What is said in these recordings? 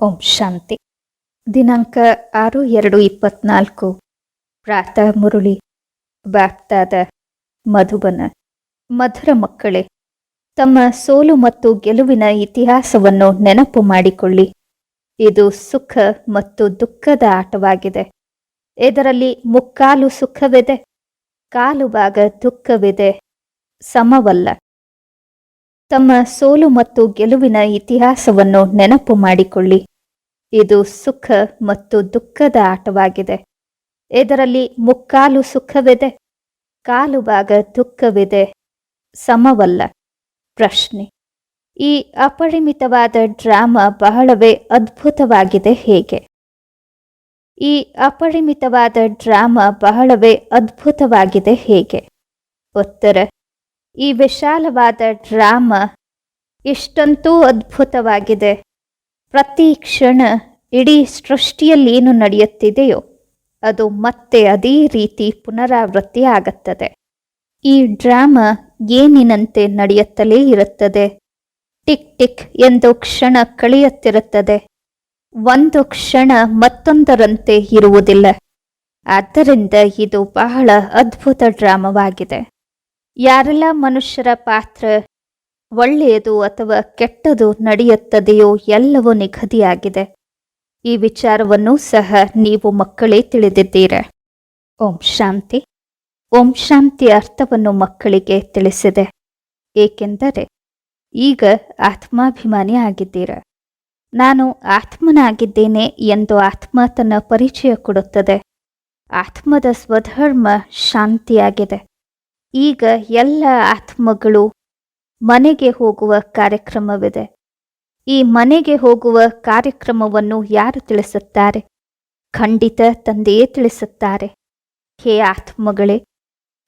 ಓಂ ಶಾಂತಿ. ದಿನಾಂಕ ಆರು ಎರಡು ಇಪ್ಪತ್ನಾಲ್ಕು. ಪ್ರಾತಃ ಮುರುಳಿ. ಬಾಪ್ತಾದ ಮಧುಬನ. ಮಧುರ ಮಕ್ಕಳೇ, ತಮ್ಮ ಸೋಲು ಮತ್ತು ಗೆಲುವಿನ ಇತಿಹಾಸವನ್ನು ನೆನಪು ಮಾಡಿಕೊಳ್ಳಿ. ಇದು ಸುಖ ಮತ್ತು ದುಃಖದ ಆಟವಾಗಿದೆ. ಇದರಲ್ಲಿ ಮುಕ್ಕಾಲು ಸುಖವಿದೆ ಕಾಲು ಭಾಗ ದುಃಖವಿದೆ, ಸಮವಲ್ಲ. ತಮ್ಮ ಸೋಲು ಮತ್ತು ಗೆಲುವಿನ ಇತಿಹಾಸವನ್ನು ನೆನಪು ಮಾಡಿಕೊಳ್ಳಿ. ಇದು ಸುಖ ಮತ್ತು ದುಃಖದ ಆಟವಾಗಿದೆ. ಇದರಲ್ಲಿ ಮುಕ್ಕಾಲು ಸುಖವಿದೆ ಕಾಲು ಭಾಗ ದುಃಖವಿದೆ, ಸಮವಲ್ಲ. ಪ್ರಶ್ನೆ, ಈ ಅಪರಿಮಿತವಾದ ಡ್ರಾಮಾ ಬಹಳವೇ ಅದ್ಭುತವಾಗಿದೆ ಹೇಗೆ? ಈ ಅಪರಿಮಿತವಾದ ಡ್ರಾಮಾ ಬಹಳವೇ ಅದ್ಭುತವಾಗಿದೆ ಹೇಗೆ? ಉತ್ತರ ಈ ವಿಶಾಲವಾದ ಡ್ರಾಮ ಇಷ್ಟಂತೂ ಅದ್ಭುತವಾಗಿದೆ. ಪ್ರತಿ ಕ್ಷಣ ಇಡೀ ಸೃಷ್ಟಿಯಲ್ಲಿ ಏನು ನಡೆಯುತ್ತಿದೆಯೋ, ಅದು ಮತ್ತೆ ಅದೇ ರೀತಿ ಪುನರಾವೃತ್ತಿ ಆಗುತ್ತದೆ. ಈ ಡ್ರಾಮ ಏನಿನಂತೆ ನಡೆಯುತ್ತಲೇ ಇರುತ್ತದೆ? ಟಿಕ್ ಟಿಕ್ ಎಂದು ಕ್ಷಣ ಕಳೆಯುತ್ತಿರುತ್ತದೆ. ಒಂದು ಕ್ಷಣ ಮತ್ತೊಂದರಂತೆ ಇರುವುದಿಲ್ಲ. ಆದ್ದರಿಂದ ಇದು ಬಹಳ ಅದ್ಭುತ ಡ್ರಾಮವಾಗಿದೆ. ಯಾರೆಲ್ಲ ಮನುಷ್ಯರ ಪಾತ್ರ ಒಳ್ಳೆಯದು ಅಥವಾ ಕೆಟ್ಟದು ನಡೆಯುತ್ತದೆಯೋ ಎಲ್ಲವೂ ನಿಗದಿಯಾಗಿದೆ. ಈ ವಿಚಾರವನ್ನು ಸಹ ನೀವು ಮಕ್ಕಳೇ ತಿಳಿದಿದ್ದೀರ? ಓಂ ಶಾಂತಿ. ಓಂ ಶಾಂತಿ ಅರ್ಥವನ್ನು ಮಕ್ಕಳಿಗೆ ತಿಳಿಸಿದೆ. ಏಕೆಂದರೆ ಈಗ ಆತ್ಮಾಭಿಮಾನಿ ಆಗಿದ್ದೀರ? ನಾನು ಆತ್ಮನಾಗಿದ್ದೇನೆ ಎಂದು ಆತ್ಮ ತನ್ನ ಪರಿಚಯ ಕೊಡುತ್ತದೆ. ಆತ್ಮದ ಸ್ವಧರ್ಮ ಶಾಂತಿಯಾಗಿದೆ. ಈಗ ಎಲ್ಲ ಆತ್ಮಗಳು ಮನೆಗೆ ಹೋಗುವ ಕಾರ್ಯಕ್ರಮವಿದೆ. ಈ ಮನೆಗೆ ಹೋಗುವ ಕಾರ್ಯಕ್ರಮವನ್ನು ಯಾರು ತಿಳಿಸುತ್ತಾರೆ? ಖಂಡಿತ ತಂದೆಯೇ ತಿಳಿಸುತ್ತಾರೆ. ಹೇ ಆತ್ಮಗಳೇ,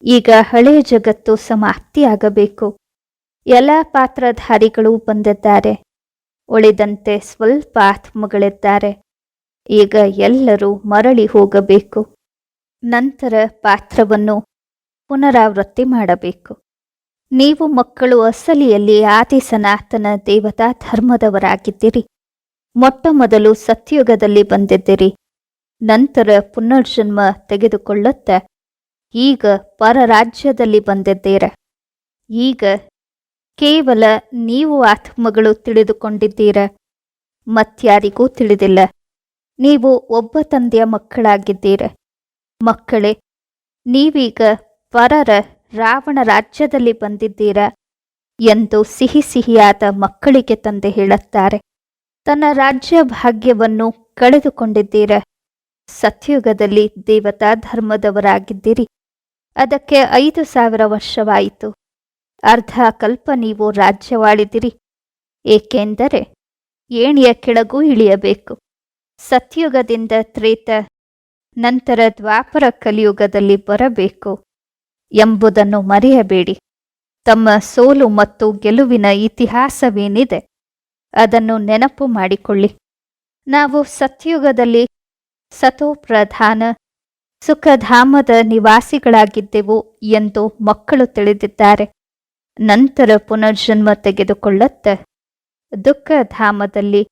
ಈಗ ಹಳೆಯ ಜಗತ್ತು ಸಮಾಪ್ತಿಯಾಗಬೇಕು. ಎಲ್ಲ ಪಾತ್ರಧಾರಿಗಳು ಬಂದಿದ್ದಾರೆ. ಉಳಿದಂತೆ ಸ್ವಲ್ಪ ಆತ್ಮಗಳಿದ್ದಾರೆ. ಈಗ ಎಲ್ಲರೂ ಮರಳಿ ಹೋಗಬೇಕು. ನಂತರ ಪಾತ್ರವನ್ನು ಪುನರಾವೃತ್ತಿ ಮಾಡಬೇಕು. ನೀವು ಮಕ್ಕಳು ಅಸಲಿಯಲ್ಲಿ ಆದಿ ಸನಾತನ ದೇವತಾ ಧರ್ಮದವರಾಗಿದ್ದೀರಿ. ಮೊಟ್ಟ ಮೊದಲು ಸತ್ಯುಗದಲ್ಲಿ ಬಂದಿದ್ದೀರಿ. ನಂತರ ಪುನರ್ಜನ್ಮ ತೆಗೆದುಕೊಳ್ಳುತ್ತ ಈಗ ಪರರಾಜ್ಯದಲ್ಲಿ ಬಂದಿದ್ದೀರ. ಈಗ ಕೇವಲ ನೀವು ಆತ್ಮಗಳು ತಿಳಿದುಕೊಂಡಿದ್ದೀರ. ಮತ್ಯಾರಿಗೂ ತಿಳಿದಿಲ್ಲ. ನೀವು ಒಬ್ಬ ತಂದೆಯ ಮಕ್ಕಳಾಗಿದ್ದೀರ. ಮಕ್ಕಳೇ, ನೀವೀಗ ಪರರ ರಾವಣ ರಾಜ್ಯದಲ್ಲಿ ಬಂದಿದ್ದೀರ ಎಂದು ಸಿಹಿ ಸಿಹಿಯಾದ ಮಕ್ಕಳಿಗೆ ತಂದೆ ಹೇಳುತ್ತಾರೆ. ತನ್ನ ರಾಜ್ಯ ಭಾಗ್ಯವನ್ನು ಕಳೆದುಕೊಂಡಿದ್ದೀರ. ಸತ್ಯುಗದಲ್ಲಿ ದೇವತಾ ಧರ್ಮದವರಾಗಿದ್ದೀರಿ. ಅದಕ್ಕೆ ಐದು ಸಾವಿರ ವರ್ಷವಾಯಿತು. ಅರ್ಧ ಕಲ್ಪ ನೀವು ರಾಜ್ಯವಾಳಿದಿರಿ. ಏಕೆಂದರೆ ಏಣಿಯ ಕೆಳಗೂ ಇಳಿಯಬೇಕು. ಸತ್ಯುಗದಿಂದ ತ್ರೇತ, ನಂತರ ದ್ವಾಪರ ಕಲಿಯುಗದಲ್ಲಿ ಬರಬೇಕು. ಎಂಬುದನ್ನು ಮರೆಯಬೇಡಿ. ತಮ್ಮ ಸೋಲು ಮತ್ತು ಗೆಲುವಿನ ಇತಿಹಾಸವೇನಿದೆ ಅದನ್ನು ನೆನಪು ಮಾಡಿಕೊಳ್ಳಿ. ನಾವು ಸತ್ಯುಗದಲ್ಲಿ ಸತೋಪ್ರಧಾನ ಸುಖಧಾಮದ ನಿವಾಸಿಗಳಾಗಿದ್ದೆವು ಎಂದು ಮಕ್ಕಳು ತಿಳಿದಿದ್ದಾರೆ. ನಂತರ ಪುನರ್ಜನ್ಮ ತೆಗೆದುಕೊಳ್ಳುತ್ತ ದುಃಖಧಾಮದಲ್ಲಿ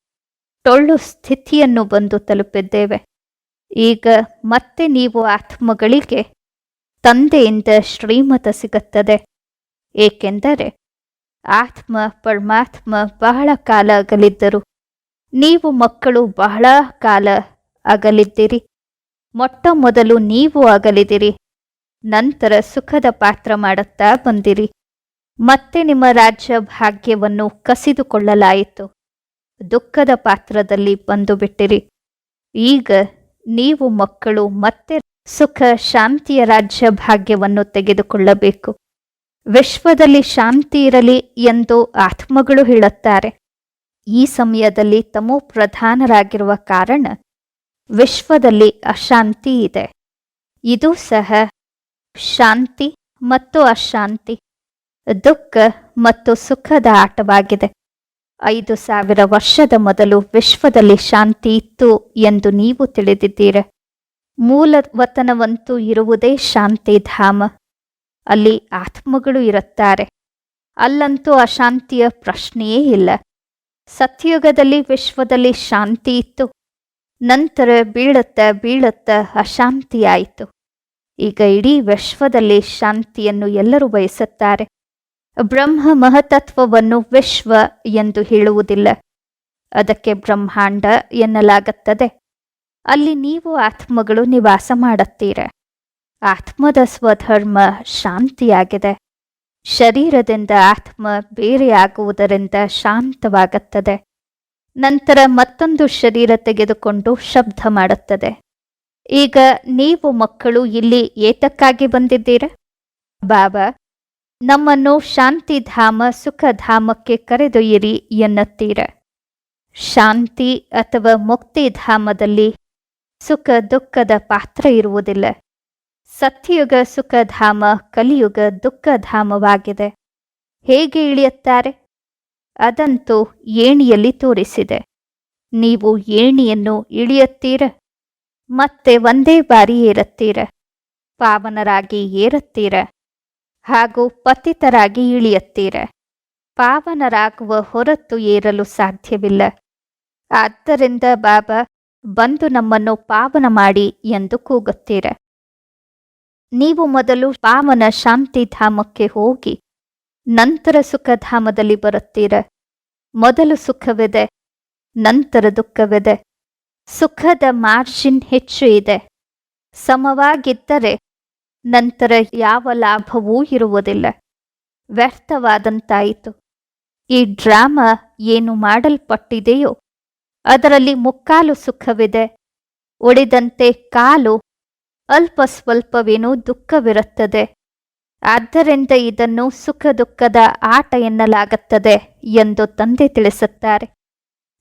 ಟೊಳ್ಳು ಸ್ಥಿತಿಯನ್ನು ಬಂದು ತಲುಪಿದ್ದೇವೆ. ಈಗ ಮತ್ತೆ ನೀವು ಆತ್ಮಗಳಿಗೆ ತಂದೆಯಿಂದ ಶ್ರೀಮತ ಸಿಗುತ್ತದೆ. ಏಕೆಂದರೆ ಆತ್ಮ ಪರಮಾತ್ಮ ಬಹಳ ಕಾಲ ಅಗಲಿದ್ದರು. ನೀವು ಮಕ್ಕಳು ಬಹಳ ಕಾಲ ಅಗಲಿದ್ದೀರಿ. ಮೊಟ್ಟ ಮೊದಲು ನೀವು ಅಗಲಿದಿರಿ ನಂತರ ಸುಖದ ಪಾತ್ರ ಮಾಡುತ್ತಾ ಬಂದಿರಿ. ಮತ್ತೆ ನಿಮ್ಮ ರಾಜ್ಯ ಭಾಗ್ಯವನ್ನು ಕಸಿದುಕೊಳ್ಳಲಾಯಿತು. ದುಃಖದ ಪಾತ್ರದಲ್ಲಿ ಬಂದು ಬಿಟ್ಟಿರಿ ಈಗ ನೀವು ಮಕ್ಕಳು ಮತ್ತೆ ಸುಖ, ಶಾಂತಿಯ ರಾಜ್ಯ ಭಾಗ್ಯವನ್ನು ತೆಗೆದುಕೊಳ್ಳಬೇಕು. ವಿಶ್ವದಲ್ಲಿ ಶಾಂತಿ ಇರಲಿ ಎಂದು ಆತ್ಮಗಳು ಹೇಳುತ್ತಾರೆ. ಈ ಸಮಯದಲ್ಲಿ ತಮೋ ಪ್ರಧಾನರಾಗಿರುವ ಕಾರಣ ವಿಶ್ವದಲ್ಲಿ ಅಶಾಂತಿ ಇದೆ. ಇದು ಸಹ ಶಾಂತಿ ಮತ್ತು ಅಶಾಂತಿ, ದುಃಖ ಮತ್ತು ಸುಖದ ಆಟವಾಗಿದೆ. ಐದು ಸಾವಿರ ವರ್ಷದ ಮೊದಲು ವಿಶ್ವದಲ್ಲಿ ಶಾಂತಿ ಇತ್ತು ಎಂದು ನೀವು ತಿಳಿದಿದ್ದೀರ? ಮೂಲ ವತನವಂತೂ ಇರುವುದೇ ಶಾಂತಿಧಾಮ ಅಲ್ಲಿ ಆತ್ಮಗಳು ಇರುತ್ತಾರೆ. ಅಲ್ಲಂತೂ ಅಶಾಂತಿಯ ಪ್ರಶ್ನೆಯೇ ಇಲ್ಲ. ಸತ್ಯುಗದಲ್ಲಿ ವಿಶ್ವದಲ್ಲಿ ಶಾಂತಿ ಇತ್ತು. ನಂತರ ಬೀಳತ್ತ ಬೀಳತ್ತ ಅಶಾಂತಿಯಾಯಿತು. ಈಗ ಇಡೀ ವಿಶ್ವದಲ್ಲಿ ಶಾಂತಿಯನ್ನು ಎಲ್ಲರೂ ಬಯಸುತ್ತಾರೆ. ಬ್ರಹ್ಮ ಮಹತತ್ವವನ್ನು ವಿಶ್ವ ಎಂದು ಹೇಳುವುದಿಲ್ಲ. ಅದಕ್ಕೆ ಬ್ರಹ್ಮಾಂಡ ಎನ್ನಲಾಗುತ್ತದೆ. ಅಲ್ಲಿ ನೀವು ಆತ್ಮಗಳು ನಿವಾಸ ಮಾಡುತ್ತೀರ. ಆತ್ಮದ ಸ್ವಧರ್ಮ ಶಾಂತಿಯಾಗಿದೆ. ಶರೀರದಿಂದ ಆತ್ಮ ಬೇರೆಯಾಗುವುದರಿಂದ ಶಾಂತವಾಗುತ್ತದೆ. ನಂತರ ಮತ್ತೊಂದು ಶರೀರ ತೆಗೆದುಕೊಂಡು ಶಬ್ದ ಮಾಡುತ್ತದೆ. ಈಗ ನೀವು ಮಕ್ಕಳು ಇಲ್ಲಿ ಏತಕ್ಕಾಗಿ ಬಂದಿದ್ದೀರ? ಬಾಬಾ, ನಮ್ಮನ್ನು ಶಾಂತಿಧಾಮ ಸುಖಧಾಮಕ್ಕೆ ಕರೆದೊಯ್ಯಿರಿ ಎನ್ನುತ್ತೀರ. ಶಾಂತಿ ಅಥವಾ ಮುಕ್ತಿಧಾಮದಲ್ಲಿ ಸುಖ ದುಃಖದ ಪಾತ್ರ ಇರುವುದಿಲ್ಲ. ಸತ್ಯಯುಗ ಸುಖಧಾಮ, ಕಲಿಯುಗ ದುಃಖಧಾಮವಾಗಿದೆ. ಹೇಗೆ ಇಳಿಯುತ್ತಾರೆ? ಅದಂತೂ ಏಣಿಯಲ್ಲಿ ತೋರಿಸಿದೆ. ನೀವು ಏಣಿಯನ್ನು ಇಳಿಯುತ್ತೀರ? ಮತ್ತೆ ಒಂದೇ ಬಾರಿ ಏರುತ್ತೀರ? ಪಾವನರಾಗಿ ಏರುತ್ತೀರ? ಹಾಗೂ ಪತಿತರಾಗಿ ಇಳಿಯುತ್ತೀರ? ಪಾವನರಾಗುವ ಹೊರತು ಏರಲು ಸಾಧ್ಯವಿಲ್ಲ. ಆದ್ದರಿಂದ ಬಾಬಾ ಬಂದು ನಮ್ಮನ್ನು ಪಾವನ ಮಾಡಿ ಎಂದು ಕೂಗುತ್ತೀರ. ನೀವು ಮೊದಲು ಪಾವನ ಶಾಂತಿಧಾಮಕ್ಕೆ ಹೋಗಿ, ನಂತರ ಸುಖಧಾಮದಲ್ಲಿ ಬರುತ್ತೀರ. ಮೊದಲು ಸುಖವಿದೆ, ನಂತರ ದುಃಖವಿದೆ. ಸುಖದ ಮಾರ್ಜಿನ್ ಹೆಚ್ಚು ಇದೆ. ಸಮವಾಗಿದ್ದರೆ ನಂತರ ಯಾವ ಲಾಭವೂ ಇರುವುದಿಲ್ಲ. ವ್ಯರ್ಥವಾದಂತಾಯಿತು. ಈ ಡ್ರಾಮಾ ಏನು ಮಾಡಲ್ಪಟ್ಟಿದೆಯೋ ಅದರಲ್ಲಿ ಮುಕ್ಕಾಲು ಸುಖವಿದೆ. ಉಳಿದಂತೆ ಕಾಲು ಅಲ್ಪ ಸ್ವಲ್ಪವೇನೂ ದುಃಖವಿರುತ್ತದೆ. ಆದ್ದರಿಂದ ಇದನ್ನು ಸುಖ ದುಃಖದ ಆಟ ಎನ್ನಲಾಗುತ್ತದೆ ಎಂದು ತಂದೆ ತಿಳಿಸುತ್ತಾರೆ.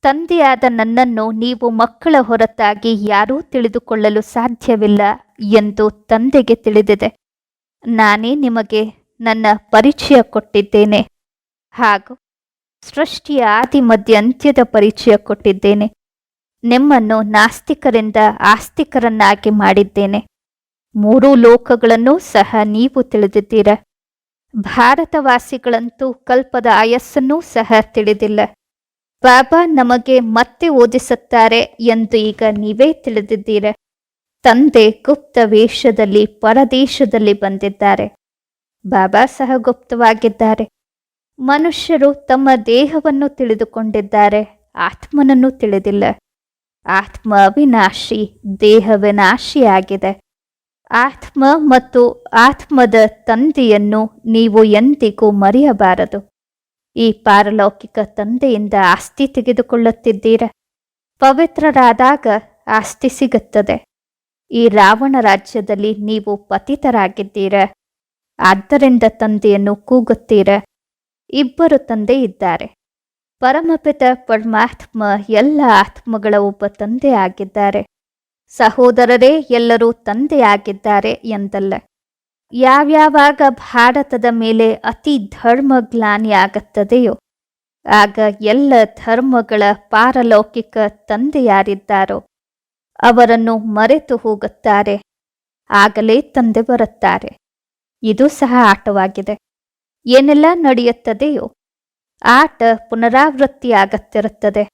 ತಂದೆಯಾದ ನನ್ನನ್ನು ನೀವು ಮಕ್ಕಳ ಹೊರತಾಗಿ ಯಾರೂ ತಿಳಿದುಕೊಳ್ಳಲು ಸಾಧ್ಯವಿಲ್ಲ ಎಂದು ತಂದೆಗೆ ತಿಳಿದಿದೆ. ನಾನೇ ನಿಮಗೆ ನನ್ನ ಪರಿಚಯ ಕೊಟ್ಟಿದ್ದೇನೆ. ಹಾಗೂ ಸೃಷ್ಟಿಯ ಆದಿ ಮಧ್ಯ ಅಂತ್ಯದ ಪರಿಚಯ ಕೊಟ್ಟಿದ್ದೇನೆ. ನಿಮ್ಮನ್ನು ನಾಸ್ತಿಕರಿಂದ ಆಸ್ತಿಕರನ್ನಾಗಿ ಮಾಡಿದ್ದೇನೆ. ಮೂರೂ ಲೋಕಗಳನ್ನು ಸಹ ನೀವು ತಿಳಿದಿದ್ದೀರ. ಭಾರತವಾಸಿಗಳಂತೂ ಕಲ್ಪದ ಆಯಸ್ಸನ್ನೂ ಸಹ ತಿಳಿದಿಲ್ಲ. ಬಾಬಾ ನಮಗೆ ಮತ್ತೆ ಓದಿಸುತ್ತಾರೆ ಎಂದು ಈಗ ನೀವೇ ತಿಳಿದಿದ್ದೀರ. ತಂದೆ ಗುಪ್ತ ವೇಷದಲ್ಲಿ ಪರದೇಶದಲ್ಲಿ ಬಂದಿದ್ದಾರೆ. ಬಾಬಾ ಸಹ ಗುಪ್ತವಾಗಿದ್ದಾರೆ. ಮನುಷ್ಯರು ತಮ್ಮ ದೇಹವನ್ನು ತಿಳಿದುಕೊಂಡಿದ್ದಾರೆ, ಆತ್ಮನನ್ನು ತಿಳಿದಿಲ್ಲ. ಆತ್ಮ ವಿನಾಶಿ ದೇಹ ವಿನಾಶಿಯಾಗಿದೆ. ಆತ್ಮ ಮತ್ತು ಆತ್ಮದ ತಂದೆಯನ್ನು ನೀವು ಎಂದಿಗೂ ಮರೆಯಬಾರದು. ಈ ಪಾರಲೌಕಿಕ ತಂದೆಯಿಂದ ಆಸ್ತಿ ತೆಗೆದುಕೊಳ್ಳುತ್ತಿದ್ದೀರ? ಪವಿತ್ರರಾದಾಗ ಆಸ್ತಿ ಸಿಗುತ್ತದೆ. ಈ ರಾವಣ ರಾಜ್ಯದಲ್ಲಿ ನೀವು ಪತಿತರಾಗಿದ್ದೀರ? ಆದ್ದರಿಂದ ತಂದೆಯನ್ನು ಕೂಗುತ್ತೀರ? ಇಬ್ಬರು ತಂದೆ ಇದ್ದಾರೆ. ಪರಮಪಿತ ಪರಮಾತ್ಮ ಎಲ್ಲ ಆತ್ಮಗಳ ಒಬ್ಬ ತಂದೆ ಆಗಿದ್ದಾರೆ. ಸಹೋದರರೇ ಎಲ್ಲರೂ ತಂದೆಯಾಗಿದ್ದಾರೆ ಎಂದಲ್ಲ. ಯಾವ್ಯಾವಾಗ ಭಾರತದ ಮೇಲೆ ಅತಿ ಧರ್ಮ ಗ್ಲಾನಿಯಾಗುತ್ತದೆಯೋ ಆಗ ಎಲ್ಲ ಧರ್ಮಗಳ ಪಾರಲೌಕಿಕ ತಂದೆಯಾರಿದ್ದಾರೋ ಅವರನ್ನು ಮರೆತು ಹೋಗುತ್ತಾರೆ. ಆಗಲೇ ತಂದೆ ಬರುತ್ತಾರೆ. ಇದು ಸಹ ಆಟವಾಗಿದೆ. ಏನೆಲ್ಲ ನಡೆಯುತ್ತದೆಯೋ ಆಟ ಪುನರಾವೃತ್ತಿಯಾಗತ್ತಿರುತ್ತದೆ.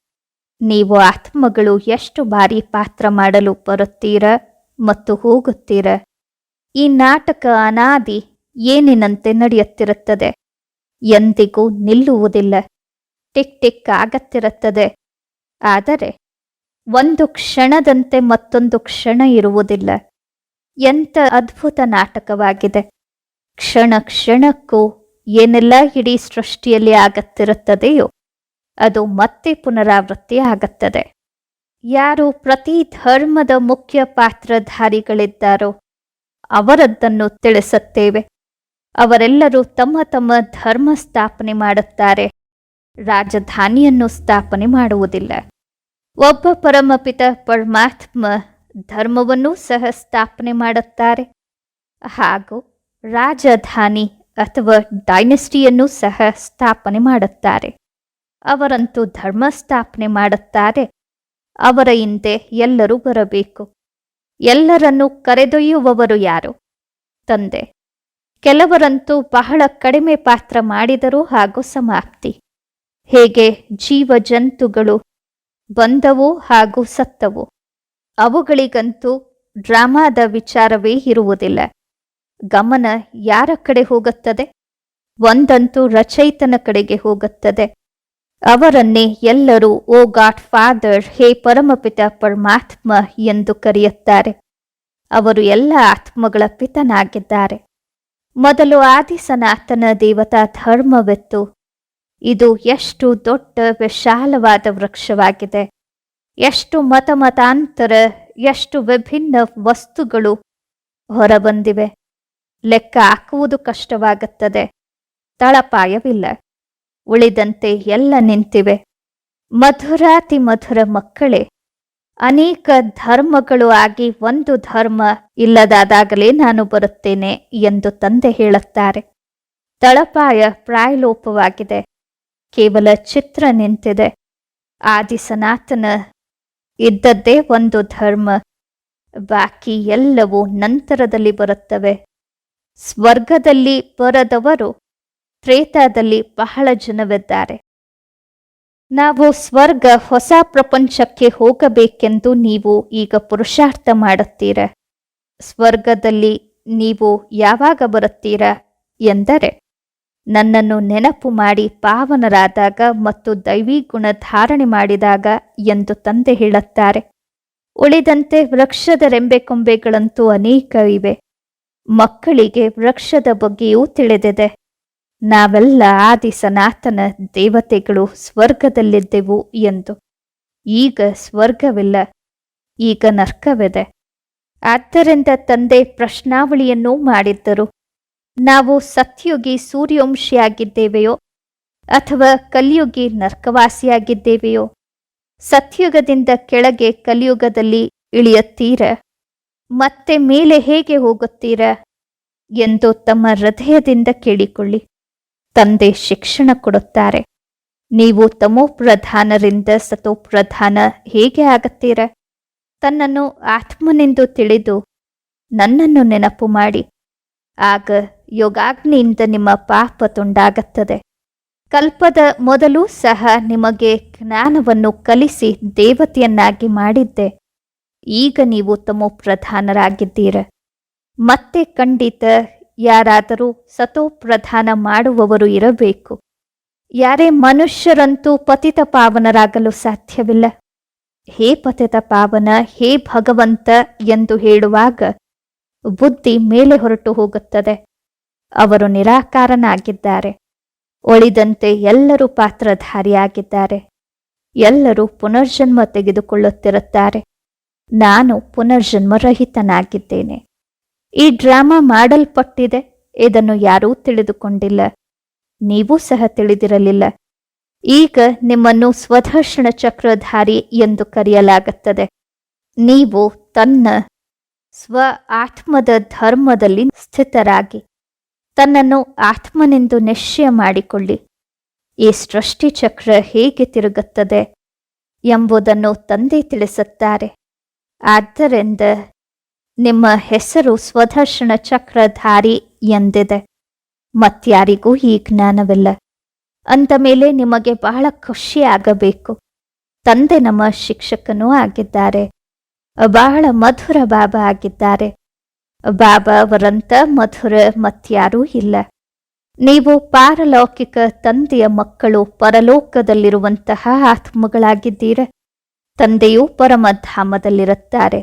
ನೀವು ಆತ್ಮಗಳು ಎಷ್ಟು ಬಾರಿ ಪಾತ್ರ ಮಾಡಲು ಬರುತ್ತೀರ ಮತ್ತು ಹೋಗುತ್ತೀರ? ಈ ನಾಟಕ ಅನಾದಿ ಏನಿನಂತೆ ನಡೆಯುತ್ತಿರುತ್ತದೆ? ಎಂದಿಗೂ ನಿಲ್ಲುವುದಿಲ್ಲ. ಟಿಕ್ ಟಿಕ್ ಆಗತ್ತಿರುತ್ತದೆ. ಆದರೆ ಒಂದು ಕ್ಷಣದಂತೆ ಮತ್ತೊಂದು ಕ್ಷಣ ಇರುವುದಿಲ್ಲ. ಎಂಥ ಅದ್ಭುತ ನಾಟಕವಾಗಿದೆ. ಕ್ಷಣ ಕ್ಷಣಕ್ಕೂ ಏನೆಲ್ಲ ಇಡೀ ಸೃಷ್ಟಿಯಲ್ಲಿ ಆಗತ್ತಿರುತ್ತದೆಯೋ, ಅದು ಮತ್ತೆ ಪುನರಾವೃತ್ತಿ ಆಗುತ್ತದೆ. ಯಾರು ಪ್ರತಿ ಧರ್ಮದ ಮುಖ್ಯ ಪಾತ್ರಧಾರಿಗಳಿದ್ದಾರೋ, ಅವರದ್ದನ್ನು ತಿಳಿಸುತ್ತೇವೆ. ಅವರೆಲ್ಲರೂ ತಮ್ಮ ತಮ್ಮ ಧರ್ಮ ಸ್ಥಾಪನೆ ಮಾಡುತ್ತಾರೆ. ರಾಜಧಾನಿಯನ್ನು ಸ್ಥಾಪನೆ ಮಾಡುವುದಿಲ್ಲ. ಒಬ್ಬ ಪರಮಪಿತ ಪರಮಾತ್ಮ ಧರ್ಮವನ್ನೂ ಸಹ ಸ್ಥಾಪನೆ ಮಾಡುತ್ತಾರೆ. ಹಾಗೂ ರಾಜಧಾನಿ ಅಥವಾ ಡೈನೆಸ್ಟಿಯನ್ನು ಸಹ ಸ್ಥಾಪನೆ ಮಾಡುತ್ತಾರೆ. ಅವರಂತೂ ಧರ್ಮ ಸ್ಥಾಪನೆ ಮಾಡುತ್ತಾರೆ. ಅವರ ಹಿಂದೆ ಎಲ್ಲರೂ ಬರಬೇಕು. ಎಲ್ಲರನ್ನು ಕರೆದೊಯ್ಯುವವರು ಯಾರು? ತಂದೆ. ಕೆಲವರಂತೂ ಬಹಳ ಕಡಿಮೆ ಪಾತ್ರ ಮಾಡಿದರೂ ಹಾಗೂ ಸಮಾಪ್ತಿ. ಹೇಗೆ ಜೀವ ಜಂತುಗಳು ಬಂದವು ಹಾಗೂ ಸತ್ತವು. ಅವುಗಳಿಗಂತೂ ಡ್ರಾಮಾದ ವಿಚಾರವೇ ಇರುವುದಿಲ್ಲ. ಗಮನ ಯಾರ ಕಡೆ ಹೋಗುತ್ತದೆ? ಒಂದಂತೂ ರಚಯಿತನ ಕಡೆಗೆ ಹೋಗುತ್ತದೆ. ಅವರನ್ನೇ ಎಲ್ಲರೂ, ಓ ಗಾಡ್ ಫಾದರ್, ಹೇ ಪರಮಪಿತ ಪರಮಾತ್ಮ ಎಂದು ಕರೆಯುತ್ತಾರೆ. ಅವರು ಎಲ್ಲ ಆತ್ಮಗಳ ಪಿತನಾಗಿದ್ದಾರೆ. ಮೊದಲು ಆದಿ ಸನಾತನ ದೇವತಾ ಧರ್ಮವೆತ್ತು. ಇದು ಎಷ್ಟು ದೊಡ್ಡ ವಿಶಾಲವಾದ ವೃಕ್ಷವಾಗಿದೆ. ಎಷ್ಟು ಮತಮತಾಂತರ, ಎಷ್ಟು ವಿಭಿನ್ನ ವಸ್ತುಗಳು ಹೊರಬಂದಿವೆ. ಲೆಕ್ಕ ಹಾಕುವುದು ಕಷ್ಟವಾಗುತ್ತದೆ. ತಳಪಾಯವಿಲ್ಲ. ಉಳಿದಂತೆ ಎಲ್ಲ ನಿಂತಿವೆ. ಮಧುರಾತಿ ಮಧುರ ಮಕ್ಕಳೇ, ಅನೇಕ ಧರ್ಮಗಳು ಆಗಿ ಒಂದು ಧರ್ಮ ಇಲ್ಲದಾದಾಗಲೇ ನಾನು ಬರುತ್ತೇನೆ ಎಂದು ತಂದೆ ಹೇಳುತ್ತಾರೆ. ತಳಪಾಯ ಪ್ರಾಯಲೋಪವಾಗಿದೆ. ಕೇವಲ ಚಿತ್ರ ನಿಂತಿದೆ. ಆದಿ ಸನಾತನ ಇದ್ದದ್ದೇ ಒಂದು ಧರ್ಮ. ಬಾಕಿ ಎಲ್ಲವೂ ನಂತರದಲ್ಲಿ ಬರುತ್ತವೆ. ಸ್ವರ್ಗದಲ್ಲಿ ಬರದವರು ತ್ರೇತಾದಲ್ಲಿ ಬಹಳ ಜನವಿದ್ದಾರೆ. ನಾವು ಸ್ವರ್ಗ ಹೊಸ ಪ್ರಪಂಚಕ್ಕೆ ಹೋಗಬೇಕೆಂದು ನೀವು ಈಗ ಪುರುಷಾರ್ಥ ಮಾಡುತ್ತೀರ? ಸ್ವರ್ಗದಲ್ಲಿ ನೀವು ಯಾವಾಗ ಬರುತ್ತೀರ? ಎಂದರೆ ನನ್ನನ್ನು ನೆನಪು ಮಾಡಿ ಪಾವನರಾದಾಗ ಮತ್ತು ದೈವಿ ಗುಣ ಧಾರಣೆ ಮಾಡಿದಾಗ ಎಂದು ತಂದೆ ಹೇಳುತ್ತಾರೆ. ಉಳಿದಂತೆ ವೃಕ್ಷದ ರೆಂಬೆಕೊಂಬೆಗಳಂತೂ ಅನೇಕ ಇವೆ. ಮಕ್ಕಳಿಗೆ ವೃಕ್ಷದ ಬಗ್ಗೆಯೂ ತಿಳಿದಿದೆ. ನಾವೆಲ್ಲ ಆದಿ ಸನಾತನ ದೇವತೆಗಳು ಸ್ವರ್ಗದಲ್ಲಿದ್ದೆವು ಎಂದು. ಈಗ ಸ್ವರ್ಗವಿಲ್ಲ, ಈಗ ನರ್ಕವಿದೆ. ಆದ್ದರಿಂದ ತಂದೆ ಪ್ರಶ್ನಾವಳಿಯನ್ನೂ ಮಾಡಿದ್ದರು. ನಾವು ಸತ್ಯುಗಿ ಸೂರ್ಯವಂಶಿಯಾಗಿದ್ದೇವೆಯೋ, ಅಥವಾ ಕಲಿಯುಗಿ ನರ್ಕವಾಸಿಯಾಗಿದ್ದೇವೆಯೋ? ಸತ್ಯುಗದಿಂದ ಕೆಳಗೆ ಕಲಿಯುಗದಲ್ಲಿ ಇಳಿಯುತ್ತೀರ? ಮತ್ತೆ ಮೇಲೆ ಹೇಗೆ ಹೋಗುತ್ತೀರ ಎಂದು ತಮ್ಮ ಹೃದಯದಿಂದ ಕೇಳಿಕೊಳ್ಳಿ. ತಂದೆ ಶಿಕ್ಷಣ ಕೊಡುತ್ತಾರೆ. ನೀವು ತಮೋಪ್ರಧಾನರಿಂದ ಸತೋಪ್ರಧಾನ ಹೇಗೆ ಆಗುತ್ತೀರ? ತನ್ನನ್ನು ಆತ್ಮನೆಂದು ತಿಳಿದು ನನ್ನನ್ನು ನೆನಪು ಮಾಡಿ. ಆಗ ಯೋಗಾಗ್ನಿಯಿಂದ ನಿಮ್ಮ ಪಾಪ ತುಂಡಾಗುತ್ತದೆ. ಕಲ್ಪದ ಮೊದಲು ಸಹ ನಿಮಗೆ ಜ್ಞಾನವನ್ನು ಕಲಿಸಿ ದೇವತೆಯನ್ನಾಗಿ ಮಾಡಿದ್ದೆ. ಈಗ ನೀವು ತಮೋಪ್ರಧಾನರಾಗಿದ್ದೀರ ಮತ್ತೆ ಖಂಡಿತ ಯಾರಾದರೂ ಸತೋಪ್ರಧಾನ ಮಾಡುವವರು ಇರಬೇಕು. ಯಾರೇ ಮನುಷ್ಯರಂತೂ ಪತಿತ ಪಾವನರಾಗಲು ಸಾಧ್ಯವಿಲ್ಲ. ಹೇ ಪತಿತ ಪಾವನ, ಹೇ ಭಗವಂತ ಎಂದು ಹೇಳುವಾಗ ಬುದ್ಧಿ ಮೇಲೆ ಹೊರಟು ಹೋಗುತ್ತದೆ. ಅವರು ನಿರಾಕಾರನಾಗಿದ್ದಾರೆ. ಒಳಿದಂತೆ ಎಲ್ಲರೂ ಪಾತ್ರಧಾರಿಯಾಗಿದ್ದಾರೆ. ಎಲ್ಲರೂ ಪುನರ್ಜನ್ಮ ತೆಗೆದುಕೊಳ್ಳುತ್ತಿರುತ್ತಾರೆ. ನಾನು ಪುನರ್ಜನ್ಮರಹಿತನಾಗಿದ್ದೇನೆ. ಈ ಡ್ರಾಮಾ ಮಾಡಲ್ಪಟ್ಟಿದೆ, ಇದನ್ನು ಯಾರೂ ತಿಳಿದುಕೊಂಡಿಲ್ಲ. ನೀವೂ ಸಹ ತಿಳಿದಿರಲಿಲ್ಲ. ಈಗ ನಿಮ್ಮನ್ನು ಸ್ವದರ್ಶನ ಚಕ್ರಧಾರಿ ಎಂದು ಕರೆಯಲಾಗುತ್ತದೆ. ನೀವು ತನ್ನ ಸ್ವ ಆತ್ಮದ ಧರ್ಮದಲ್ಲಿ ಸ್ಥಿತರಾಗಿ, ತನ್ನನ್ನು ಆತ್ಮನೆಂದು ನಿಶ್ಚಯ ಮಾಡಿಕೊಳ್ಳಿ. ಈ ಸೃಷ್ಟಿಚಕ್ರ ಹೇಗೆ ತಿರುಗುತ್ತದೆ ಎಂಬುದನ್ನು ತಂದೆ ತಿಳಿಸುತ್ತಾರೆ. ಆದ್ದರಿಂದ ನಿಮ್ಮ ಹೆಸರು ಸ್ವದರ್ಶನ ಚಕ್ರಧಾರಿ ಎಂದಿದೆ. ಮತ್ಯಾರಿಗೂ ಈ ಜ್ಞಾನವಿಲ್ಲ. ಅಂದ ಮೇಲೆ ನಿಮಗೆ ಬಹಳ ಖುಷಿಯಾಗಬೇಕು. ತಂದೆ ನಮ್ಮ ಶಿಕ್ಷಕನೂ ಆಗಿದ್ದಾರೆ. ಬಹಳ ಮಧುರ ಬಾಬಾ ಆಗಿದ್ದಾರೆ. ಬಾಬಾ ಅವರಂತ ಮಧುರ ಮತ್ಯಾರೂ ಇಲ್ಲ. ನೀವು ಪಾರಲೌಕಿಕ ತಂದೆಯ ಮಕ್ಕಳು ಪರಲೋಕದಲ್ಲಿರುವಂತಹ ಆತ್ಮಗಳಾಗಿದ್ದೀರ. ತಂದೆಯೂ ಪರಮಧಾಮದಲ್ಲಿರುತ್ತಾರೆ.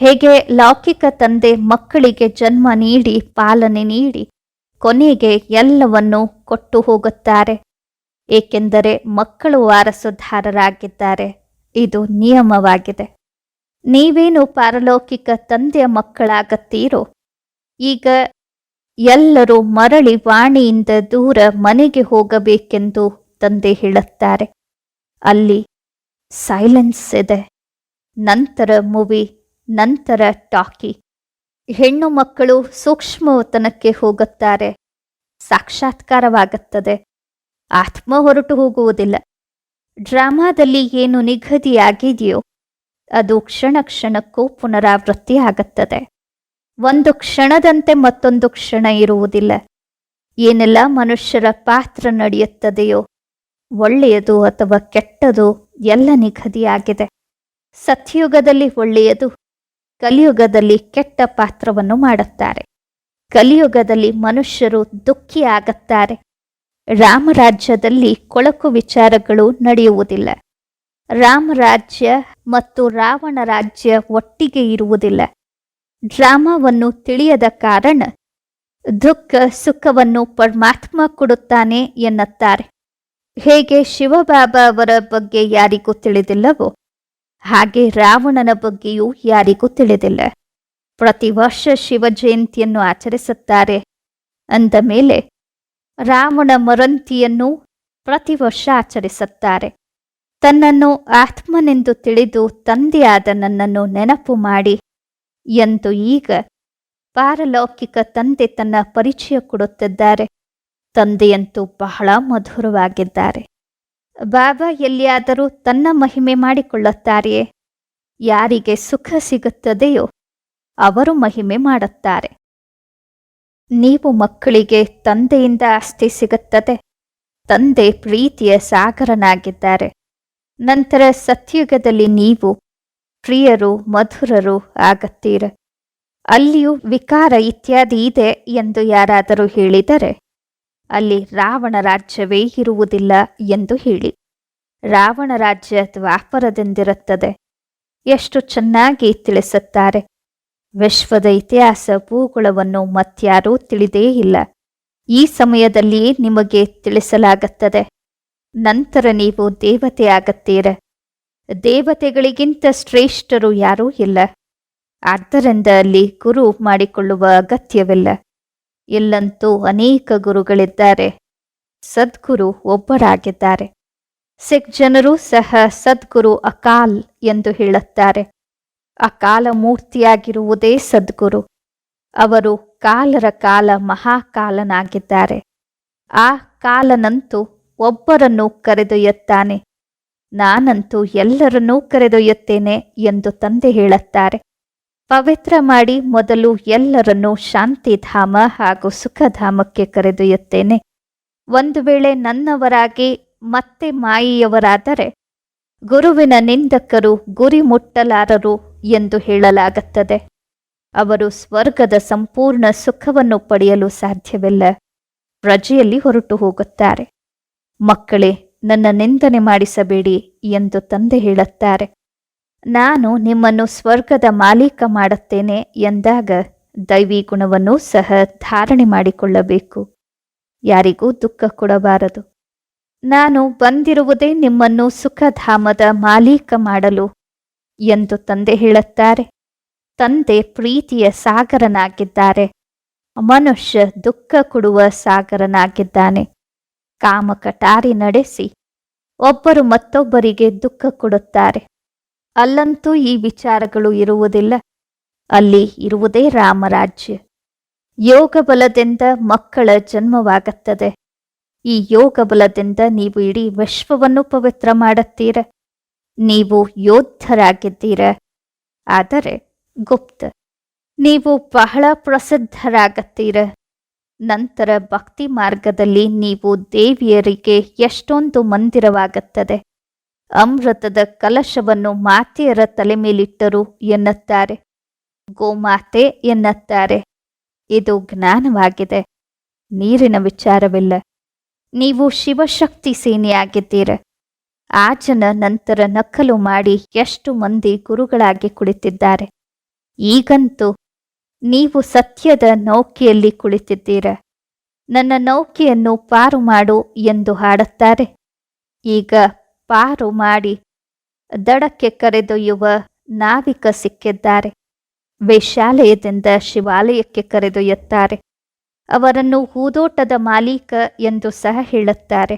ಹೇಗೆ ಲೌಕಿಕ ತಂದೆ ಮಕ್ಕಳಿಗೆ ಜನ್ಮ ನೀಡಿ, ಪಾಲನೆ ನೀಡಿ, ಕೊನೆಗೆ ಎಲ್ಲವನ್ನೂ ಕೊಟ್ಟು ಹೋಗುತ್ತಾರೆ. ಏಕೆಂದರೆ ಮಕ್ಕಳು ವಾರಸುದಾರರಾಗಿದ್ದಾರೆ. ಇದು ನಿಯಮವಾಗಿದೆ. ನೀವೇನು ಪಾರಲೌಕಿಕ ತಂದೆಯ ಮಕ್ಕಳಾಗತ್ತೀರೋ, ಈಗ ಎಲ್ಲರೂ ಮರಳಿ ವಾಣಿಯಿಂದ ದೂರ ಮನೆಗೆ ಹೋಗಬೇಕೆಂದು ತಂದೆ ಹೇಳುತ್ತಾರೆ. ಅಲ್ಲಿ ಸೈಲೆನ್ಸ್ ಇದೆ. ನಂತರ ಮೂವಿ, ನಂತರ ಟಾಕಿ. ಹೆಣ್ಣು ಮಕ್ಕಳು ಸೂಕ್ಷ್ಮವತನಕ್ಕೆ ಹೋಗುತ್ತಾರೆ. ಸಾಕ್ಷಾತ್ಕಾರವಾಗುತ್ತದೆ. ಆತ್ಮ ಹೊರಟು ಹೋಗುವುದಿಲ್ಲ. ಡ್ರಾಮಾದಲ್ಲಿ ಏನು ನಿಗದಿಯಾಗಿದೆಯೋ, ಅದು ಕ್ಷಣ ಕ್ಷಣಕ್ಕೂ ಪುನರಾವೃತ್ತಿ ಆಗುತ್ತದೆ. ಒಂದು ಕ್ಷಣದಂತೆ ಮತ್ತೊಂದು ಕ್ಷಣ ಇರುವುದಿಲ್ಲ. ಏನೆಲ್ಲ ಮನುಷ್ಯರ ಪಾತ್ರ ನಡೆಯುತ್ತದೆಯೋ ಒಳ್ಳೆಯದು ಅಥವಾ ಕೆಟ್ಟದು ಎಲ್ಲ ನಿಗದಿಯಾಗಿದೆ ಸತ್ಯಯುಗದಲ್ಲಿ ಒಳ್ಳೆಯದು, ಕಲಿಯುಗದಲ್ಲಿ ಕೆಟ್ಟ ಪಾತ್ರವನ್ನು ಮಾಡುತ್ತಾರೆ. ಕಲಿಯುಗದಲ್ಲಿ ಮನುಷ್ಯರು ದುಃಖಿಯಾಗುತ್ತಾರೆ ರಾಮರಾಜ್ಯದಲ್ಲಿ ಕೊಳಕು ವಿಚಾರಗಳು ನಡೆಯುವುದಿಲ್ಲ. ರಾಮರಾಜ್ಯ ಮತ್ತು ರಾವಣ ರಾಜ್ಯ ಒಟ್ಟಿಗೆ ಇರುವುದಿಲ್ಲ. ಡ್ರಾಮಾವನ್ನು ತಿಳಿಯದ ಕಾರಣ ದುಃಖ ಸುಖವನ್ನು ಪರಮಾತ್ಮ ಕೊಡುತ್ತಾನೆ ಎನ್ನುತ್ತಾರೆ. ಹೇಗೆ ಶಿವಬಾಬಾ ಅವರ ಬಗ್ಗೆ ಯಾರಿಗೂ ತಿಳಿದಿಲ್ಲವೋ, ಹಾಗೆ ರಾವಣನ ಬಗ್ಗೆಯೂ ಯಾರಿಗೂ ತಿಳಿದಿಲ್ಲ. ಪ್ರತಿ ವರ್ಷ ಶಿವ ಜಯಂತಿಯನ್ನು ಆಚರಿಸುತ್ತಾರೆ. ಅಂದ ಮೇಲೆ ರಾವಣ ಮರಂತಿಯನ್ನು ಪ್ರತಿ ವರ್ಷ ಆಚರಿಸುತ್ತಾರೆ. ತನ್ನನ್ನು ಆತ್ಮನೆಂದು ತಿಳಿದು ತಂದೆಯಾದ ನನ್ನನ್ನು ನೆನಪು ಮಾಡಿ ಎಂದು ಈಗ ಪಾರಲೌಕಿಕ ತಂದೆ ತನ್ನ ಪರಿಚಯ ಕೊಡುತ್ತಿದ್ದಾರೆ. ತಂದೆಯಂತೂ ಬಹಳ ಮಧುರವಾಗಿದ್ದಾರೆ. ಬಾಬಾ ಎಲ್ಲಿಯಾದರೂ ತನ್ನ ಮಹಿಮೆ ಮಾಡಿಕೊಳ್ಳುತ್ತಾರೆಯೇ? ಯಾರಿಗೆ ಸುಖ ಸಿಗುತ್ತದೆಯೋ ಅವರು ಮಹಿಮೆ ಮಾಡುತ್ತಾರೆ. ನೀವು ಮಕ್ಕಳಿಗೆ ತಂದೆಯಿಂದ ಆಸ್ತಿ ಸಿಗುತ್ತದೆ. ತಂದೆ ಪ್ರೀತಿಯ ಸಾಗರನಾಗಿದ್ದಾರೆ. ನಂತರ ಸತ್ಯುಗದಲ್ಲಿ ನೀವು ಪ್ರಿಯರು, ಮಧುರರು ಆಗತ್ತೀರ. ಅಲ್ಲಿಯೂ ವಿಕಾರ ಇತ್ಯಾದಿ ಇದೆ ಎಂದು ಯಾರಾದರೂ ಹೇಳಿದರೆ ಅಲ್ಲಿ ರಾವಣ ರಾಜ್ಯವೇ ಇರುವುದಿಲ್ಲ ಎಂದು ಹೇಳಿ. ರಾವಣ ರಾಜ್ಯ ದ್ವಾಪರದಿಂದಿರುತ್ತದೆ. ಎಷ್ಟು ಚೆನ್ನಾಗಿ ತಿಳಿಸುತ್ತಾರೆ. ವಿಶ್ವದ ಇತಿಹಾಸ ಭೂಗೋಳವನ್ನು ಮತ್ಯಾರೂ ತಿಳಿದೇ ಇಲ್ಲ. ಈ ಸಮಯದಲ್ಲಿ ನಿಮಗೆ ತಿಳಿಸಲಾಗುತ್ತದೆ. ನಂತರ ನೀವು ದೇವತೆ ಆಗುತ್ತೀರ ದೇವತೆಗಳಿಗಿಂತ ಶ್ರೇಷ್ಠರು ಯಾರೂ ಇಲ್ಲ. ಆದ್ದರಿಂದ ಅಲ್ಲಿ ಗುರು ಮಾಡಿಕೊಳ್ಳುವ ಅಗತ್ಯವಿಲ್ಲ. ಇಲ್ಲಂತೂ ಅನೇಕ ಗುರುಗಳಿದ್ದಾರೆ. ಸದ್ಗುರು ಒಬ್ಬರಾಗಿದ್ದಾರೆ. ಸಿಖ್ ಜನರು ಸಹ ಸದ್ಗುರು ಅಕಾಲ್ ಎಂದು ಹೇಳುತ್ತಾರೆ. ಅಕಾಲ ಮೂರ್ತಿಯಾಗಿರುವುದೇ ಸದ್ಗುರು. ಅವರು ಕಾಲರ ಕಾಲ ಮಹಾಕಾಲನಾಗಿದ್ದಾರೆ. ಆ ಕಾಲನಂತೂ ಒಬ್ಬರನ್ನು ಕರೆದೊಯ್ಯುತ್ತಾನೆ. ನಾನಂತೂ ಎಲ್ಲರನ್ನೂ ಕರೆದೊಯ್ಯುತ್ತೇನೆ ಎಂದು ತಂದೆ ಹೇಳುತ್ತಾರೆ. ಪವಿತ್ರ ಮಾಡಿ ಮೊದಲು ಎಲ್ಲರನ್ನೂ ಶಾಂತಿಧಾಮ ಹಾಗೂ ಸುಖಧಾಮಕ್ಕೆ ಕರೆದೊಯ್ಯುತ್ತೇನೆ. ಒಂದು ವೇಳೆ ನನ್ನವರಾಗಿ ಮತ್ತೆ ಮಾಯಿಯವರಾದರೆ ಗುರುವಿನ ನಿಂದಕರು ಗುರಿ ಮುಟ್ಟಲಾರರು ಎಂದು ಹೇಳಲಾಗುತ್ತದೆ. ಅವರು ಸ್ವರ್ಗದ ಸಂಪೂರ್ಣ ಸುಖವನ್ನು ಪಡೆಯಲು ಸಾಧ್ಯವಿಲ್ಲ. ರಜೆಯಲ್ಲಿ ಹೊರಟು ಹೋಗುತ್ತಾರೆ. ಮಕ್ಕಳೇ, ನನ್ನ ನಿಂದನೆ ಮಾಡಿಸಬೇಡಿ ಎಂದು ತಂದೆ ಹೇಳುತ್ತಾರೆ. ನಾನು ನಿಮ್ಮನ್ನು ಸ್ವರ್ಗದ ಮಾಲೀಕ ಮಾಡುತ್ತೇನೆ ಎಂದಾಗ ದೈವಿ ಗುಣವನ್ನು ಸಹ ಧಾರಣೆ ಮಾಡಿಕೊಳ್ಳಬೇಕು. ಯಾರಿಗೂ ದುಃಖ ಕೊಡಬಾರದು. ನಾನು ಬಂದಿರುವುದೇ ನಿಮ್ಮನ್ನು ಸುಖಧಾಮದ ಮಾಲೀಕ ಮಾಡಲು ಎಂದು ತಂದೆ ಹೇಳುತ್ತಾರೆ. ತಂದೆ ಪ್ರೀತಿಯ ಸಾಗರನಾಗಿದ್ದಾರೆ. ಮನುಷ್ಯ ದುಃಖ ಕೊಡುವ ಸಾಗರನಾಗಿದ್ದಾನೆ. ಕಾಮಕಟಾರಿ ನಡೆಸಿ ಒಬ್ಬರು ಮತ್ತೊಬ್ಬರಿಗೆ ದುಃಖ ಕೊಡುತ್ತಾರೆ. ಅಲ್ಲಂತೂ ಈ ವಿಚಾರಗಳು ಇರುವುದಿಲ್ಲ. ಅಲ್ಲಿ ಇರುವುದೇ ರಾಮರಾಜ್ಯ. ಯೋಗ ಬಲದಿಂದ ಮಕ್ಕಳ ಜನ್ಮವಾಗುತ್ತದೆ. ಈ ಯೋಗ ಬಲದಿಂದ ನೀವು ಇಡೀ ವಿಶ್ವವನ್ನು ಪವಿತ್ರ ಮಾಡುತ್ತೀರ? ನೀವು ಯೋಧರಾಗಿದ್ದೀರ ಆದರೆ ಗುಪ್ತ, ನೀವು ಬಹಳ ಪ್ರಸಿದ್ಧರಾಗುತ್ತೀರ? ನಂತರ ಭಕ್ತಿ ಮಾರ್ಗದಲ್ಲಿ ನೀವು ದೇವಿಯರಿಗೆ ಎಷ್ಟೊಂದು ಮಂದಿರವಾಗುತ್ತದೆ. ಅಮೃತದ ಕಲಶವನ್ನು ಮಾತೆಯರ ತಲೆ ಮೇಲಿಟ್ಟರು ಎನ್ನುತ್ತಾರೆ. ಗೋಮಾತೆ ಎನ್ನುತ್ತಾರೆ. ಇದು ಜ್ಞಾನವಾಗಿದೆ. ನೀರಿನ ವಿಚಾರವಿಲ್ಲ. ನೀವು ಶಿವಶಕ್ತಿ ಸೇನೆಯಾಗಿದ್ದೀರ ಜನ ನಂತರ ನಕಲು ಮಾಡಿ ಎಷ್ಟು ಮಂದಿ ಗುರುಗಳಾಗಿ ಕುಳಿತಿದ್ದಾರೆ. ಈಗಂತೂ ನೀವು ಸತ್ಯದ ನೌಕೆಯಲ್ಲಿ ಕುಳಿತಿದ್ದೀರ. ನನ್ನ ನೌಕೆಯನ್ನು ಪಾರು ಮಾಡು ಎಂದು ಹಾಡುತ್ತಾರೆ. ಈಗ ಪಾರು ಮಾಡಿ ದಡಕ್ಕೆ ಕರೆದೊಯ್ಯುವ ನಾವಿಕ ಸಿಕ್ಕಿದ್ದಾರೆ. ವೇಶಾಲಯದಿಂದ ಶಿವಾಲಯಕ್ಕೆ ಕರೆದೊಯ್ಯುತ್ತಾರೆ. ಅವರನ್ನು ಹೂದೋಟದ ಮಾಲೀಕ ಎಂದು ಸಹ ಹೇಳುತ್ತಾರೆ.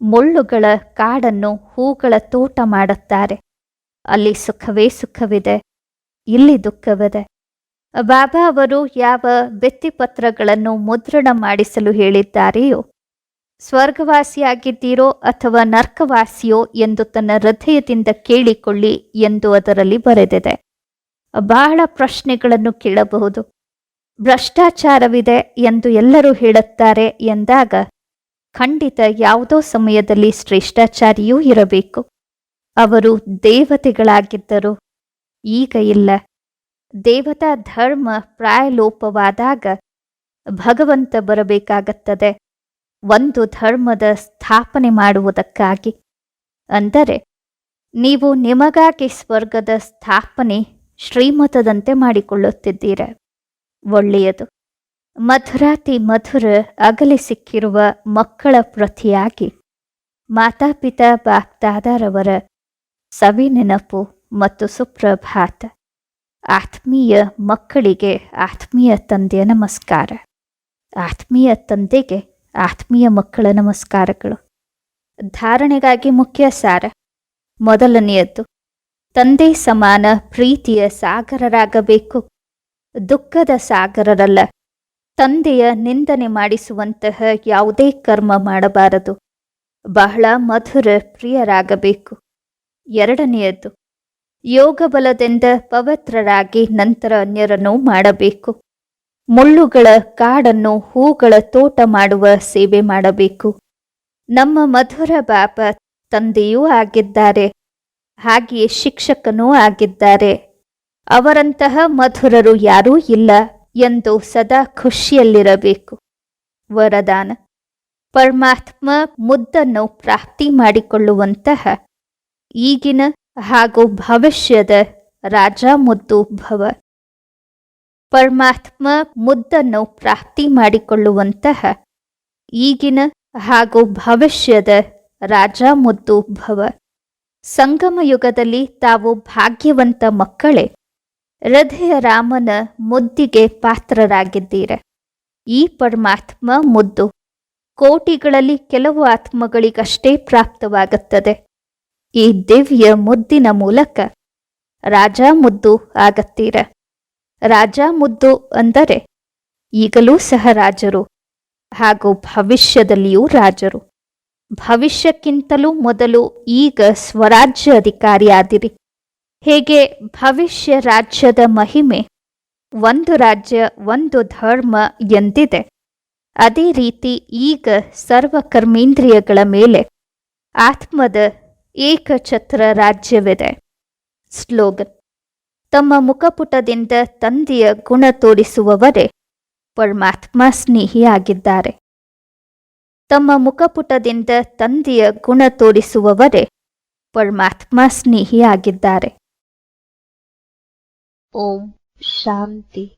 ಮುಳ್ಳುಗಳ ಕಾಡನ್ನು ಹೂಗಳ ತೋಟ ಮಾಡುತ್ತಾರೆ. ಅಲ್ಲಿ ಸುಖವೇ ಸುಖವಿದೆ, ಇಲ್ಲಿ ದುಃಖವಿದೆ. ಬಾಬಾ ಅವರು ಯಾವ ಭಿತ್ತಿಪತ್ರಗಳನ್ನು ಮುದ್ರಣ ಮಾಡಿಸಲು ಹೇಳಿದ್ದಾರೆಯೋ ಸ್ವರ್ಗವಾಸಿಯಾಗಿದ್ದೀರೋ ಅಥವಾ ನರ್ಕವಾಸಿಯೋ ಎಂದು ತನ್ನ ಹೃದಯದಿಂದ ಕೇಳಿಕೊಳ್ಳಿ ಎಂದು ಅದರಲ್ಲಿ ಬರೆದಿದೆ. ಬಹಳ ಪ್ರಶ್ನೆಗಳನ್ನು ಕೇಳಬಹುದು. ಭ್ರಷ್ಟಾಚಾರವಿದೆ ಎಂದು ಎಲ್ಲರೂ ಹೇಳುತ್ತಾರೆ ಎಂದಾಗ ಖಂಡಿತ ಯಾವುದೋ ಸಮಯದಲ್ಲಿ ಶ್ರೇಷ್ಠಾಚಾರಿಯೂ ಇರಬೇಕು. ಅವರು ದೇವತೆಗಳಾಗಿದ್ದರು. ಈಗ ಇಲ್ಲ. ದೇವತಾ ಧರ್ಮ ಪ್ರಾಯಲೋಪವಾದಾಗ ಭಗವಂತ ಬರಬೇಕಾಗುತ್ತದೆ. ಒಂದು ಧರ್ಮದ ಸ್ಥಾಪನೆ ಮಾಡುವುದಕ್ಕಾಗಿ. ಅಂದರೆ, ನೀವು ನಿಮಗಾಗಿ ಸ್ವರ್ಗದ ಸ್ಥಾಪನೆ ಶ್ರೀಮತದಂತೆ ಮಾಡಿಕೊಳ್ಳುತ್ತಿದ್ದೀರ. ಒಳ್ಳೆಯದು. ಮಧುರಾತಿ ಮಧುರ ಅಗಲಿ ಸಿಕ್ಕಿರುವ ಮಕ್ಕಳ ಪ್ರತಿಯಾಗಿ ಮಾತಾಪಿತಾ ಸವಿ ನೆನಪು ಮತ್ತು ಸುಪ್ರಭಾತ ಆತ್ಮೀಯ ಮಕ್ಕಳಿಗೆ ಆತ್ಮೀಯ ತಂದೆಯ ನಮಸ್ಕಾರ. ಆತ್ಮೀಯ ತಂದೆಗೆ ಆತ್ಮೀಯ ಮಕ್ಕಳ ನಮಸ್ಕಾರಗಳು. ಧಾರಣೆಗಾಗಿ ಮುಖ್ಯ ಸಾರ. ಮೊದಲನೆಯದ್ದು, ತಂದೆ ಸಮಾನ ಪ್ರೀತಿಯ ಸಾಗರರಾಗಬೇಕು. ದುಃಖದ ಸಾಗರರಲ್ಲ. ತಂದೆಯ ನಿಂದನೆ ಮಾಡಿಸುವಂತಹ ಯಾವುದೇ ಕರ್ಮ ಮಾಡಬಾರದು. ಬಹಳ ಮಧುರ ಪ್ರಿಯರಾಗಬೇಕು. ಎರಡನೆಯದ್ದು ಯೋಗ ಬಲದಿಂದ ಪವಿತ್ರರಾಗಿ ನಂತರ ಅನ್ಯರನ್ನು ಮಾಡಬೇಕು. ಮುಳ್ಳುಗಳ ಕಾಡನ್ನು ಹೂಗಳ ತೋಟ ಮಾಡುವ ಸೇವೆ ಮಾಡಬೇಕು. ನಮ್ಮ ಮಧುರ ಬಾಪ ತಂದೆಯೂ ಆಗಿದ್ದಾರೆ. ಹಾಗೆಯೇ ಶಿಕ್ಷಕನೂ ಆಗಿದ್ದಾರೆ. ಅವರಂತಹ ಮಧುರರು ಯಾರೂ ಇಲ್ಲ ಎಂದು ಸದಾ ಖುಷಿಯಲ್ಲಿರಬೇಕು. ವರದಾನ. ಪರಮಾತ್ಮ ಮುದ್ದನ್ನು ಪ್ರಾಪ್ತಿ ಮಾಡಿಕೊಳ್ಳುವಂತಹ ಈಗಿನ ಹಾಗೂ ಭವಿಷ್ಯದ ರಾಜ ಮುದ್ದು ಭವ. ಪರಮಾತ್ಮ ಮುದ್ದನ್ನು ಪ್ರಾಪ್ತಿ ಮಾಡಿಕೊಳ್ಳುವಂತಹ ಈಗಿನ ಹಾಗೂ ಭವಿಷ್ಯದ ರಾಜ ಮುದ್ದು ಭವ. ಸಂಗಮ ಯುಗದಲ್ಲಿ ತಾವು ಭಾಗ್ಯವಂತ ಮಕ್ಕಳೇ, ಹೃದಯ ರಾಮನ ಮುದ್ದಿಗೆ ಪಾತ್ರರಾಗಿದ್ದೀರ? ಈ ಪರಮಾತ್ಮ ಮುದ್ದು ಕೋಟಿಗಳಲ್ಲಿ ಕೆಲವು ಆತ್ಮಗಳಿಗಷ್ಟೇ ಪ್ರಾಪ್ತವಾಗುತ್ತದೆ. ಈ ದಿವ್ಯ ಮುದ್ದಿನ ಮೂಲಕ ರಾಜ ಮುದ್ದು ಆಗತ್ತೀರ? ರಾಜ ಮುದ್ದು ಅಂದರೆ ಈಗಲೂ ಸಹ ರಾಜರು ಹಾಗೂ ಭವಿಷ್ಯದಲ್ಲಿಯೂ ರಾಜರು. ಭವಿಷ್ಯಕ್ಕಿಂತಲೂ ಮೊದಲು ಈಗ ಸ್ವರಾಜ್ಯ ಅಧಿಕಾರಿಯಾದಿರಿ. ಹೇಗೆ ಭವಿಷ್ಯ ರಾಜ್ಯದ ಮಹಿಮೆ, ಒಂದು ರಾಜ್ಯ, ಒಂದು ಧರ್ಮ ಎಂದಿದೆ. ಅದೇ ರೀತಿ ಈಗ ಸರ್ವ ಕರ್ಮೇಂದ್ರಿಯಗಳ ಮೇಲೆ ಆತ್ಮದ ಏಕಛತ್ರ ರಾಜ್ಯವಿದೆ. ಸ್ಲೋಗನ್ ತಮ್ಮ ಮುಖಪುಟದಿಂದ ತಂದೆಯ ಗುಣ ತೋರಿಸುವವರೇ. ಪರಮಾತ್ಮ ಸ್ನೇಹಿಯಾಗಿದ್ದಾರೆ. ತಮ್ಮ ಮುಖಪುಟದಿಂದ ತಂದೆಯ ಗುಣ ತೋರಿಸುವವರೇ. ಪರಮಾತ್ಮ ಸ್ನೇಹಿಯಾಗಿದ್ದಾರೆ. ಓಂ ಶಾಂತಿ.